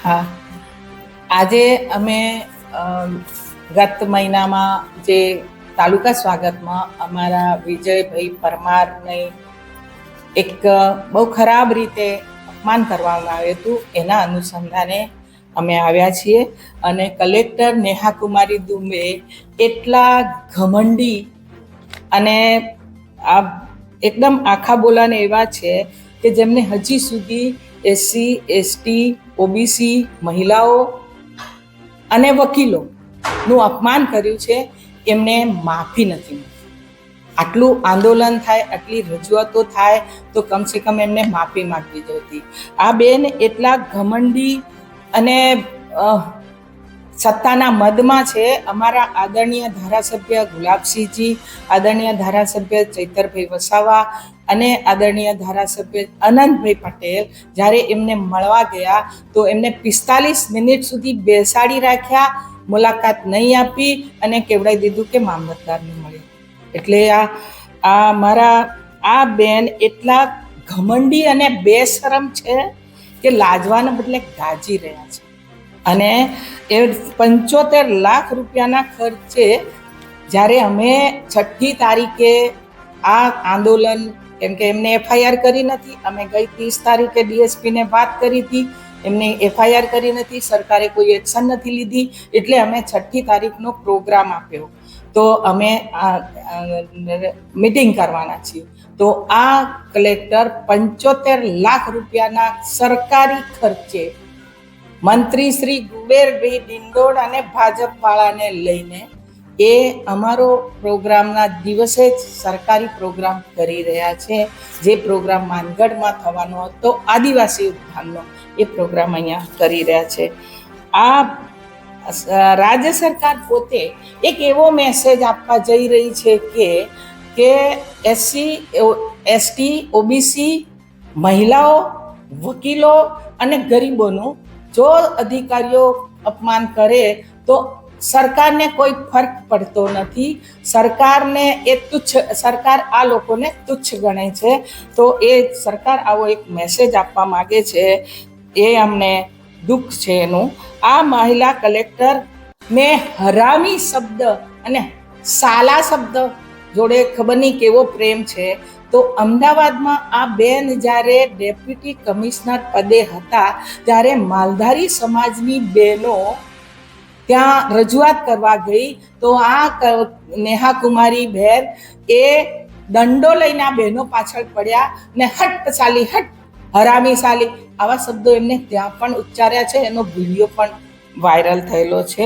હા. આજે અમે ગત મહિનામાં જે તાલુકા સ્વાગતમાં અમારા વિજયભાઈ પરમારને એક બહુ ખરાબ રીતે અપમાન કરવામાં આવ્યું હતું. એના અનુસંધાને અમે આવ્યા છીએ અને કલેક્ટર નેહા કુમારી દુબે એટલા ઘમંડી અને આ એકદમ આખા બોલાને એવા છે કે જેમને હજી સુધી એસસી, એસટી ઓબીસી મહિલાઓ અને વકીલોનું અપમાન કર્યું છે, એમને માફી નથી આટલું આંદોલન થાય, આટલી રજૂઆતો થાય, તો કમસે કમ એમને માફી માંગવી જોઈતી. આ બેન એટલા ઘમંડી અને સત્તાના મદમાં છે. અમારા આદરણીય ધારાસભ્ય ગુલાબસિંહજી, આદરણીય ધારાસભ્ય ચૈતરભાઈ વસાવા અને આદરણીય ધારાસભ્ય અનંતભાઈ પટેલ જ્યારે એમને મળવા ગયા તો એમને પિસ્તાલીસ મિનિટ સુધી બેસાડી રાખ્યા, મુલાકાત નહીં આપી અને કેવડાવી દીધું કે મામલતદારને મળી. એટલે આ આ મારા, આ બેન એટલા ઘમંડી અને બેશરમ છે કે લાજવાના બદલે ગાજી રહ્યા છે. અને એ પંચોતેર લાખ રૂપિયાના ખર્ચે જ્યારે અમે છઠ્ઠી તારીખે આ આંદોલન કેમ કે એમને એફઆઈઆર કરી નથી. અમે ગઈ ત્રીસ તારીખે ડીએસપીને વાત કરી હતી. એમને એફઆઈઆર કરી નથી. સરકારે કોઈ એક્શન નથી લીધી. એટલે અમે છઠ્ઠી તારીખનો પ્રોગ્રામ આપ્યો. તો અમે મિટિંગ કરવાના છીએ. તો આ કલેક્ટર પંચોતેર લાખ રૂપિયાના સરકારી ખર્ચે મંત્રી શ્રી કુબેરભાઈ ડિંડોળ અને ભાજપ વાળાને લઈને એ અમારો પ્રોગ્રામના દિવસે જ સરકારી પ્રોગ્રામ કરી રહ્યા છે. જે પ્રોગ્રામ માનગઢમાં થવાનો હતો, આદિવાસી ઉત્થાનનો એ પ્રોગ્રામ અહીંયા કરી રહ્યા છે. આ રાજ્ય સરકાર પોતે એક એવો મેસેજ આપવા જઈ રહી છે કે કે એસસી, એસટી, ઓબીસી મહિલાઓ, વકીલો અને ગરીબોનું જો અધિકારીઓ અપમાન કરે તો સરકારને કોઈ ફરક પડતો નથી. સરકારને એ તુચ્છ, સરકાર આ લોકોને તુચ્છ ગણે છે. તો એ સરકાર આવો એક મેસેજ આપવા માગે છે. એ અમને દુઃખ છે એનું. આ મહિલા કલેક્ટર મેં હરામી શબ્દ અને સાલા શબ્દ જોડે ખબર નહીં કેવો પ્રેમ છે. તો અમદાવાદમાં આ બેન જ્યારે ડેપ્યુટી કમિશનર પદે હતા, ત્યારે માલધારી સમાજની બહેનો ત્યાં રજૂઆત કરવા ગઈ, તો આ નેહા કુમારી બહેન એ દંડો લઈને આ બહેનો પાછળ પડ્યા ને હટ સાલી હટ હરામી સાલી આવા શબ્દો એમને ત્યાં પણ ઉચ્ચાર્યા છે, એનો વીડિયો પણ વાયરલ થયેલો છે.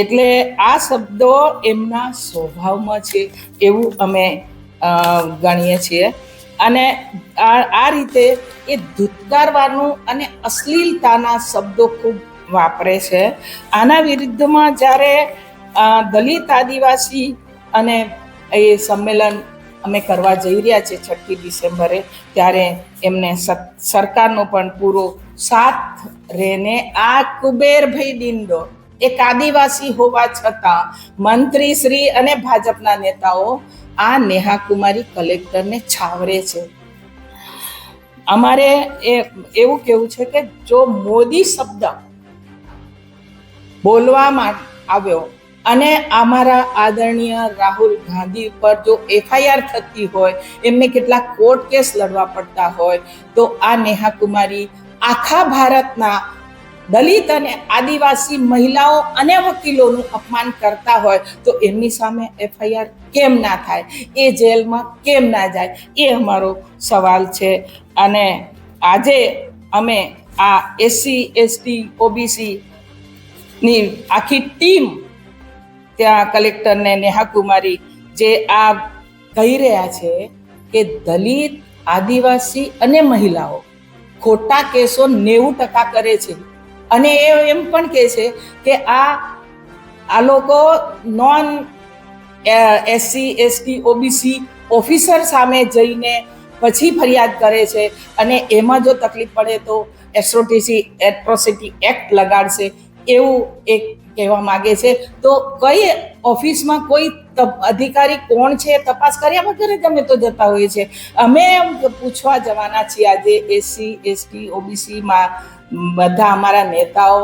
એટલે આ શબ્દો એમના સ્વભાવમાં છે એવું અમે ગણીએ છીએ. અને આ રીતે એ ધૂતકારવાનું અને અશ્લીલતાના શબ્દો ખૂબ વાપરે છે. આના વિરુદ્ધમાં જ્યારે દલિત આદિવાસી અને એ સંમેલન અમે કરવા જઈ રહ્યા છીએ છઠ્ઠી ડિસેમ્બરે, ત્યારે એમને સરકારનો પણ પૂરો સાથ રહેને આ કુબેરભાઈ ડિંડો. એક આદિવાસી હોવા છતાં મંત્રી શ્રી અને ભાજપના નેતાઓ આ નેહા કુમારી કલેક્ટરને છાવરે છે. અમારે એ, એવું કેવું છે કે જો મોદી શબ્દ બોલવામાં આવ્યો. અને અમારા આદરણીય રાહુલ ગાંધી પર જો એફઆઈઆર થતી હોય, એમને કેટલાક કોર્ટ કેસ લડવા પડતા હોય, તો આ નેહા કુમારી આખા ભારતના દલિત અને આદિવાસી મહિલાઓ અને વકીલોનું અપમાન કરતા હોય, તો એમની સામે એફઆઈઆર કેમ ના થાય? એ જેલમાં કેમ ના જાય? એ અમારો સવાલ છે. અને આજે અમે આ એસસી, એસટી, ઓબીસી ની આખી ટીમ ત્યાં કલેક્ટરને નેહા કુમારી જે આ કહી રહ્યા છે કે દલિત, આદિવાસી અને મહિલાઓ ખોટા કેસો નેવું ટકા કરે છે. અને એ એમ પણ કહે છે કે આ આ લોકો non SC ST OBC officer સામે જઈને પછી ફરિયાદ કરે છે. અને એમાં જો તકલીફ પડે તો એસ્ટ્રોટીસી એટ્રોસિટી એક્ટ લગાડશે. એવું એક કહેવા માગે છે. તો કઈ ઓફિસમાં કોઈ અધિકારી કોણ છે તપાસ કર્યા વગર જ અમે તો જતા હોઈએ છીએ. અમે એમ પૂછવા જવાના છીએ આજે એસસી એસટી ઓબીસીમાં બધા અમારા નેતાઓ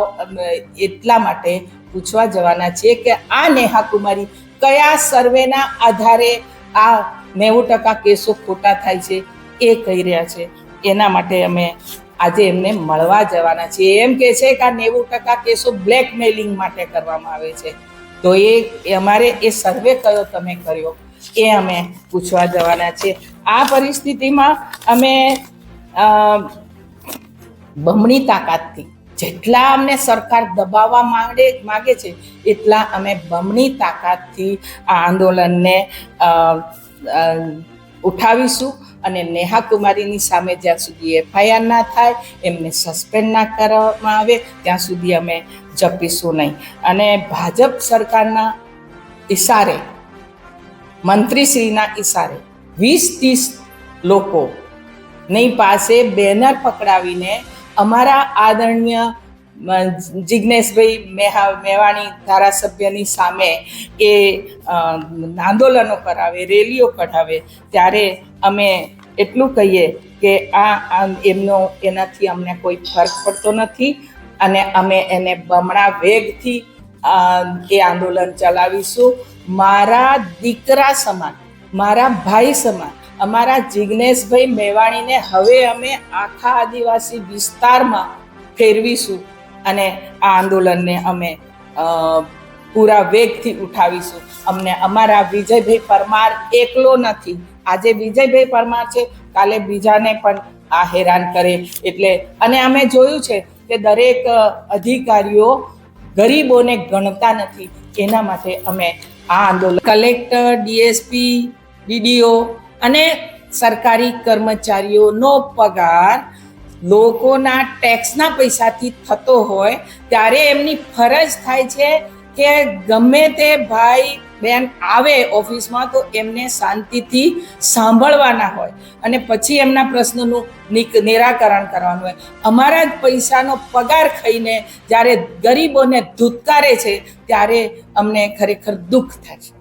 એટલા માટે પૂછવા જવાના છીએ કે આ નેહા કુમારી કયા સર્વેના આધારે આ નેવું ટકા કેસો ખોટા થાય છે એ કહી રહ્યા છે. એના માટે અમે આજે એમને મળવા જવાના છે. એમ કે છે કે આ નેવું ટકા કેસો બ્લેકમેલિંગ માટે કરવામાં આવે છે. તો એ અમારે, એ સર્વે કયો તમે કર્યો? એ અમે પૂછવા જવાના છે. આ પરિસ્થિતિમાં અમે બમણી તાકાતથી જેટલા અમને સરકાર દબાવવા માંગે માગે છે, એટલા અમે બમણી તાકાતથી આ આંદોલનને ઉઠાવીશું. અને નેહા કુમારીની સામે જ્યાં સુધી એફઆઈઆર ના થાય, એમને સસ્પેન્ડ ના કરવામાં આવે, ત્યાં સુધી અમે જપીશું નહીં. અને ભાજપ સરકારના ઈશારે મંત્રીશ્રીના ઈશારે વીસ ત્રીસ લોકોની પાસે બેનર પકડાવીને અમારા આદરણીય જિજ્ઞેશભાઈ મેહા મેવાણી ધારાસભ્યની સામે એ આંદોલનો કરાવે, રેલીઓ કઢાવે, ત્યારે અમે એટલું કહીએ કે આ એમનો, એનાથી અમને કોઈ ફરક પડતો નથી અને અમે એને બમણા વેગથી એ આંદોલન ચલાવીશું. મારા દીકરા સમાન, મારા ભાઈ સમાન, અમારા જિજ્ઞેશભાઈ મેવાણીને હવે અમે આખા આદિવાસી વિસ્તારમાં ફેરવીશું. અને આ આંદોલનને અમે પૂરા વેગથી ઉઠાવીશું. અમને અમારા વિજયભાઈ પરમાર એકલો નથી. આજે વિજયભાઈ પરમાર છે, કાલે બીજાને પણ આ હેરાન કરે. એટલે, અને અમે જોયું છે કે દરેક અધિકારીઓ ગરીબોને ગણતા નથી. એના માટે અમે આ આંદોલન કલેક્ટર, ડીએસપી, ડીડીઓ અને સરકારી કર્મચારીઓનો પગાર લોકોના ટેક્સના પૈસાથી થતો હોય, ત્યારે એમની ફરજ થાય છે કે ગમે તે ભાઈ બેન આવે ઓફિસમાં તો એમને શાંતિથી સાંભળવાના હોય. અને પછી એમના પ્રશ્નનું નિરાકરણ કરવાનું હોય. અમારા જ પૈસાનો પગાર ખાઈને જ્યારે ગરીબોને ધૂતકારે છે, ત્યારે અમને ખરેખર દુઃખ થાય છે.